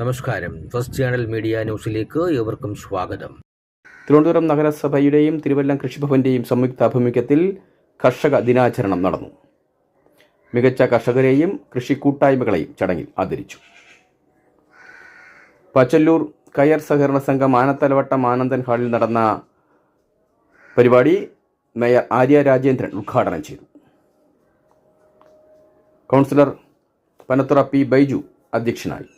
നമസ്കാരം. First channel media ന്യൂസിലേക്ക് ഏവർക്കും സ്വാഗതം. തിരുവനന്തപുരം നഗരസഭയുടെയും തിരുവല്ല കൃഷിഭവന്റെയും സംയുക്ത ആഭിമുഖ്യത്തിൽ കർഷക ദിനാചരണം നടന്നു. മികച്ച കർഷകരെയും കൃഷി കൂട്ടായ്മകളെയും ചടങ്ങിൽ ആദരിച്ചു. പച്ചല്ലൂർ കയർ സഹകരണ സംഘം ആനത്തലവട്ടം ആനന്ദൻ ഹാളിൽ നടന്ന പരിപാടി മേയർ ആര്യ രാജേന്ദ്രൻ ഉദ്ഘാടനം ചെയ്തു. കൗൺസിലർ പനത്തുറ പി ബൈജു അധ്യക്ഷനായി.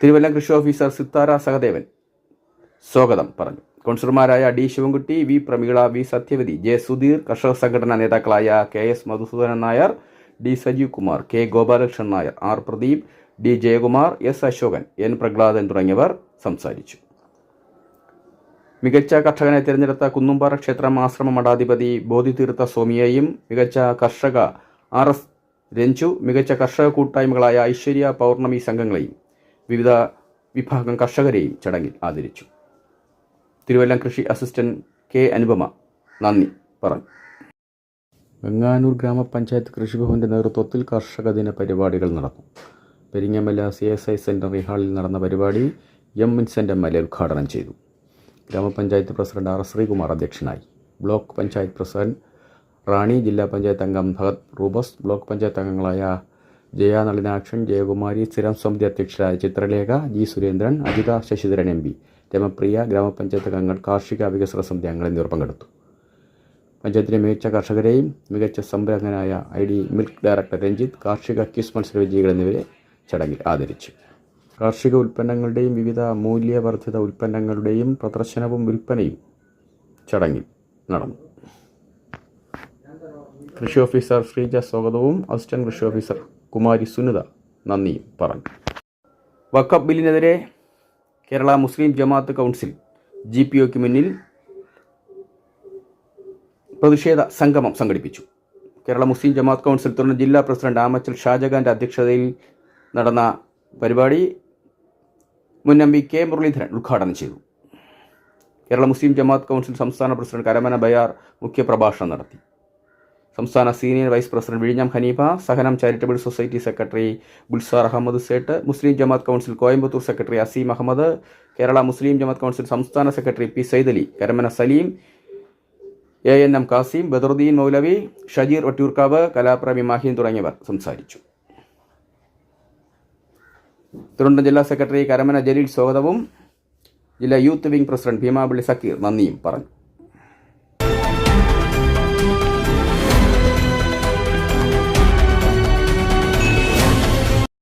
തിരുവല്ലം കൃഷി ഓഫീസർ സിത്താര സഹദേവൻ സ്വാഗതം പറഞ്ഞു. കൗൺസിലർമാരായ D Sivankutty V Prameela V Sathyavathi J Sudheer കർഷക സംഘടനാ നേതാക്കളായ K S Madhusoodanan Nair D Sajeev Kumar K Gopalakrishnan Nair R Pradeep D Jayakumar S Ashokan N Prahladan തുടങ്ങിയവർ സംസാരിച്ചു. മികച്ച കർഷകനെ തിരഞ്ഞെടുത്ത കുന്നുംപാറ ക്ഷേത്രം ആശ്രമ മഠാധിപതി ബോധിതീർത്ഥ സ്വാമിയെയും മികച്ച കർഷക ആർ എസ് രഞ്ജു മികച്ച കർഷക കൂട്ടായ്മകളായ ഐശ്വര്യ പൗർണമി സംഘങ്ങളെയും വിവിധ വിഭാഗം കർഷകരെയും ചടങ്ങിൽ ആദരിച്ചു. തിരുവല്ലം കൃഷി അസിസ്റ്റന്റ് കെ അനുപമ നന്ദി പറഞ്ഞു. വെങ്ങാനൂർ ഗ്രാമപഞ്ചായത്ത് കൃഷിഭവന്റെ നേതൃത്വത്തിൽ കർഷക ദിന പരിപാടികൾ നടന്നു പെരിങ്ങമല സി എസ് ഐ സെന്ററി ഹാളിൽ നടന്ന പരിപാടി M Vincent M L A ഉദ്ഘാടനം ചെയ്തു. ഗ്രാമപഞ്ചായത്ത് പ്രസിഡന്റ് ആർ ശ്രീകുമാർ അധ്യക്ഷനായി. ബ്ലോക്ക് പഞ്ചായത്ത് പ്രസിഡന്റ് റാണി ജില്ലാ പഞ്ചായത്ത് അംഗം ഭഗത് റൂബസ് ബ്ലോക്ക് പഞ്ചായത്ത് അംഗങ്ങളായ ജയ നളിനാക്ഷൻ ജയകുമാരി സ്ഥിരം സമിതി അധ്യക്ഷരായ Chithralekha G Surendran Ajitha Sasidharan M P Ramapriya ഗ്രാമപഞ്ചായത്ത് അംഗങ്ങൾ കാർഷിക വികസന സമിതി അംഗങ്ങൾ എന്നിവർ പങ്കെടുത്തു. പഞ്ചായത്തിലെ മികച്ച കർഷകരെയും മികച്ച സംരംഭകനായ I D milk director Ranjith കാർഷിക ക്വിസ് മത്സര വിജയികൾ എന്നിവരെ ചടങ്ങിൽ ആദരിച്ചു. കാർഷിക ഉൽപ്പന്നങ്ങളുടെയും വിവിധ മൂല്യവർദ്ധിത ഉൽപ്പന്നങ്ങളുടെയും പ്രദർശനവും വിൽപ്പനയും ചടങ്ങിൽ നടന്നു. കൃഷി ഓഫീസർ ശ്രീജ സ്വാഗതവും അസിസ്റ്റന്റ് കൃഷി ഓഫീസർ കുമാരി സുനിത നന്ദിയും പറഞ്ഞു. വക്കഫ് ബില്ലിനെതിരെ Kerala Muslim Jamaat council G P ഒക്ക് മുന്നിൽ പ്രതിഷേധ സംഗമം സംഘടിപ്പിച്ചു. കേരള മുസ്ലിം ജമാഅത്ത് കൗൺസിൽ തുടർന്ന് ജില്ലാ പ്രസിഡന്റ് ആമച്ചൽ ഷാജഹാന്റെ അധ്യക്ഷതയിൽ നടന്ന പരിപാടി മുൻ എം പി കെ മുരളീധരൻ ഉദ്ഘാടനം ചെയ്തു. കേരള മുസ്ലിം ജമാഅത്ത് കൗൺസിൽ സംസ്ഥാന പ്രസിഡന്റ് കരമന ബയാർ മുഖ്യപ്രഭാഷണം നടത്തി. സംസ്ഥാന സീനിയർ വൈസ് പ്രസിഡന്റ് വിഴിഞ്ഞം Haneefa Sahanam charitable society secretary Gulzar Ahmed Sait Muslim Jamaat council Coimbatore secretary Azeem Ahmed Kerala Muslim Jamaat council സംസ്ഥാന secretary P Saidali Karamana Saleem A N M Kasim Badaruddin Moulavi Shajeer Vattiyoorkavu Kalapremi Maheen തുടങ്ങിയവർ സംസാരിച്ചു. തിരുവനന്തപുരം ജില്ലാ secretary Karamana Jaleel സ്വാഗതവും ജില്ലാ youth wing president Beemapally Zakir നന്ദിയും പറഞ്ഞു.